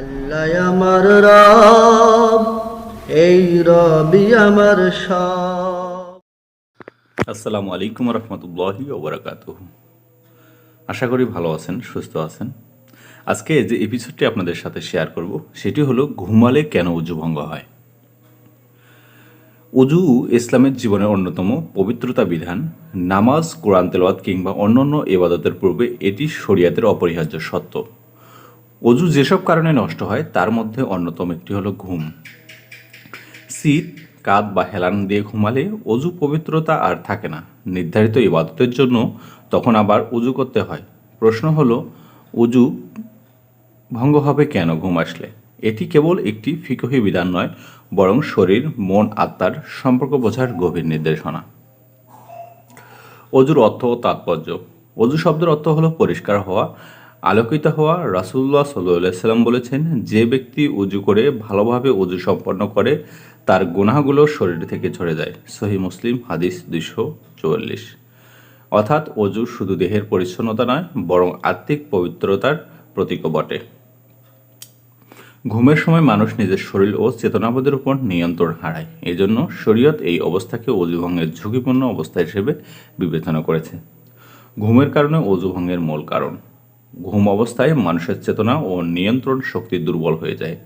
আল্লাহ আমার রব, এই রবি আমার আসসালামু আলাইকুম রহমতুল্লাহি ওবরাকাত আশা করি ভালো আছেন, সুস্থ আছেন। আজকে যে এপিসোডটি আপনাদের সাথে শেয়ার করব, সেটি হলো ঘুমালে কেন উজু ভঙ্গ হয়? উজু ইসলামের জীবনের অন্যতম পবিত্রতা বিধান। নামাজ, কোরআন তেলাওয়াত কিংবা অন্যান্য এবাদতের পূর্বে এটি শরিয়াতের অপরিহার্য সত্য। অজু যেসব কারণে নষ্ট হয়, তার মধ্যে অন্যতম একটি হলো ঘুম। শীত, কাঁধ বা হেলান দিয়ে ঘুমালে অজু পবিত্রতা আর থাকে না। নির্ধারিত ইবাদতের জন্য তখন আবার উজু করতে হয়। প্রশ্ন হলো উজু ভঙ্গ হবে কেন ঘুম আসলে? এটি কেবল একটি ফিকহি বিধান নয়, বরং শরীর, মন, আত্মার সম্পর্ক বোঝার গভীর নির্দেশনা। অজুর অর্থ ও তাৎপর্য। অজু শব্দের অর্থ হলো পরিষ্কার হওয়া আলোকিত হওয়া রাসুল্লাহ সাল্লাহ সাল্লাম বলেছেন, যে ব্যক্তি উজু করে ভালোভাবে উজু সম্পন্ন করে, তার গুনাহগুলো শরীর থেকে ঝরে যায়। সহি মুসলিম, হাদিস দুইশো চুয়াল্লিশ। অর্থাৎ অজু শুধু দেহের পরিচ্ছন্নতা নয়, বরং আত্মিক পবিত্রতার প্রতীকও বটে। ঘুমের সময় মানুষ নিজের শরীর ও চেতনাবোধের উপর নিয়ন্ত্রণ হারায়। এজন্য জন্য শরীয়ত এই অবস্থাকে অজুভঙ্গের ঝুঁকিপূর্ণ অবস্থা হিসেবে বিবেচনা করেছে। ঘুমের কারণে অজুভঙ্গের মূল কারণ। ঘুম অবস্থায় মানুষের চেতনা ও নিয়ন্ত্রণ শক্তি দুর্বল হয়ে যায়।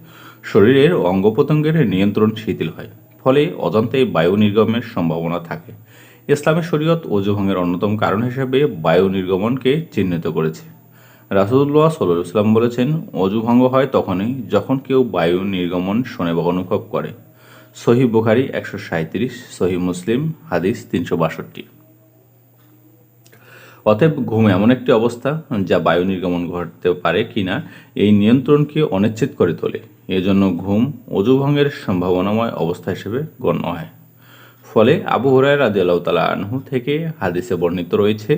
শরীরের অঙ্গ প্রত্যঙ্গের নিয়ন্ত্রণ শিথিল হয়, ফলে অজান্তেই বায়ু নির্গমের সম্ভাবনা থাকে। ইসলামের শরীয়ত অজুভঙ্গের অন্যতম কারণ হিসেবে বায়ু নির্গমনকে চিহ্নিত করেছে। রাসুল্লাহ সাল্লাহ ইসলাম বলেছেন অজু ভঙ্গ হয় তখনই যখন কেউ বায়ু নির্গমন শোনে বা অনুভব করে। সহি বুখারি একশো সাঁত্রিশ সহি মুসলিম হাদিস তিনশো বাষট্টি। অতএব ঘুম এমন একটি অবস্থা যা বায়ু নির্গমন ঘটতে পারে কিনা, এই নিয়ন্ত্রণকে অনিশ্চিত করে তোলে। এজন্য ঘুম অজু ভঙ্গের সম্ভাবনাময় অবস্থা হিসেবে গণ্য হয়। ফলে আবু হরাই রাজি আল্লাহ আনহু থেকে হাদিসে বর্ণিত রয়েছে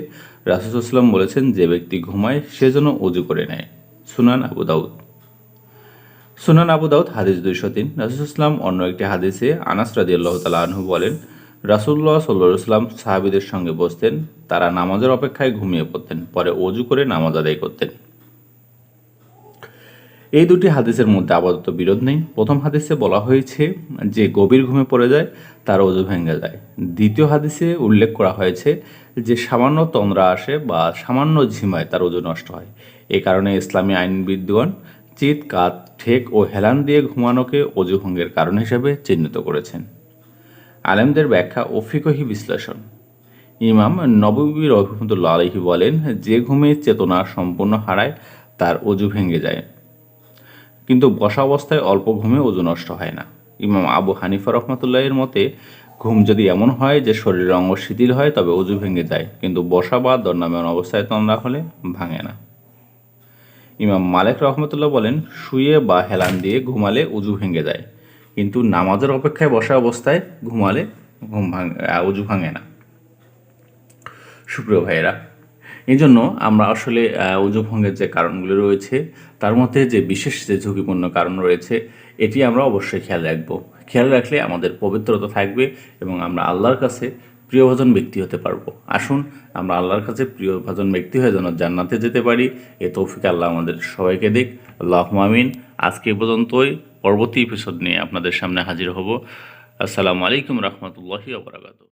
রাসুসাল্লাম বলেছেন, যে ব্যক্তি ঘুমায়, সে যেন উজু করে নেয়। সুনান আবু দাউদ। সুনান আবু দাউদ, হাদিস দুইশো তিন। রাসুসাল্লাম অন্য একটি হাদিসে আনাস রাজি আল্লাহ তালা আনহু বলেন রাসুল্লাহ সাল্লাহ সাল্লাম সাহাবিদের সঙ্গে বসতেন, তারা নামাজের অপেক্ষায় ঘুমিয়ে পড়তেন, পরে অজু করে নামাজ আদায় করতেন। এই দুটি হাদিসের মধ্যে আপাতত বিরোধ নেই। প্রথম হাদিসে বলা হয়েছে যে গভীর ঘুমে পড়ে যায়, তার অজু ভেঙে যায়। দ্বিতীয় হাদিসে উল্লেখ করা হয়েছে যে সামান্য তন্দ্রা আসে বা সামান্য ঝিমায় তার অজু নষ্ট হয়। এ কারণে ইসলামী আইনবিদগণ চিত কাত, ঠেক ও হেলান দিয়ে ঘুমানোকে অজু ভঙ্গের কারণ হিসেবে চিহ্নিত করেছেন। আলেমদের ব্যাখ্যা ও ফিকহি বিশ্লেষণ। ইমাম নবী রহমতুল্লা আলহি বলেন, যে ঘুমে চেতনা সম্পূর্ণ হারায়, তার অজু ভেঙে যায়। কিন্তু বসা অবস্থায় অল্প ঘুমে ওজন নষ্ট হয় না। ইমাম আবু হানিফা রহমতুল্লাহের মতে, ঘুম যদি এমন হয় যে শরীরের অঙ্গ শিথিল হয়, তবে অজু ভেঙে যায়। কিন্তু বসা বা দণ্ডামেন অবস্থায় তন্দ্রা হলে ভাঙে না। ইমাম মালেক রহমতুল্লাহ বলেন, শুয়ে বা হেলান দিয়ে ঘুমালে উজু ভেঙে যায়। কিন্তু নামাজের অপেক্ষায় বসা অবস্থায় ঘুমালে ঘুম ভাঙে উজু ভাঙে না। সুপ্রিয় ভাইয়েরা এই জন্য আমরা আসলে উজু ভঙ্গের যে কারণগুলো রয়েছে, তার মধ্যে যে বিশেষ যে ঝুঁকিপূর্ণ কারণ রয়েছে, এটি আমরা অবশ্যই খেয়াল রাখব। খেয়াল রাখলে আমাদের পবিত্রতা থাকবে এবং আমরা আল্লাহর কাছে প্রিয়ভাজন ব্যক্তি হতে পারব। আসুন, আমরা আল্লাহর কাছে প্রিয়ভাজন ব্যক্তি হয়ে যেন জান্নাতে যেতে পারি। এ তৌফিক আল্লাহ আমাদের সবাইকে দিক। আল্লাহ মামিন আজকে পর্যন্তই। পরবর্তী এপিসোড নিয়ে আপনাদের সামনে হাজির হব। আসসালামু আলাইকুম রহমতুল্লাহি আবরাকাত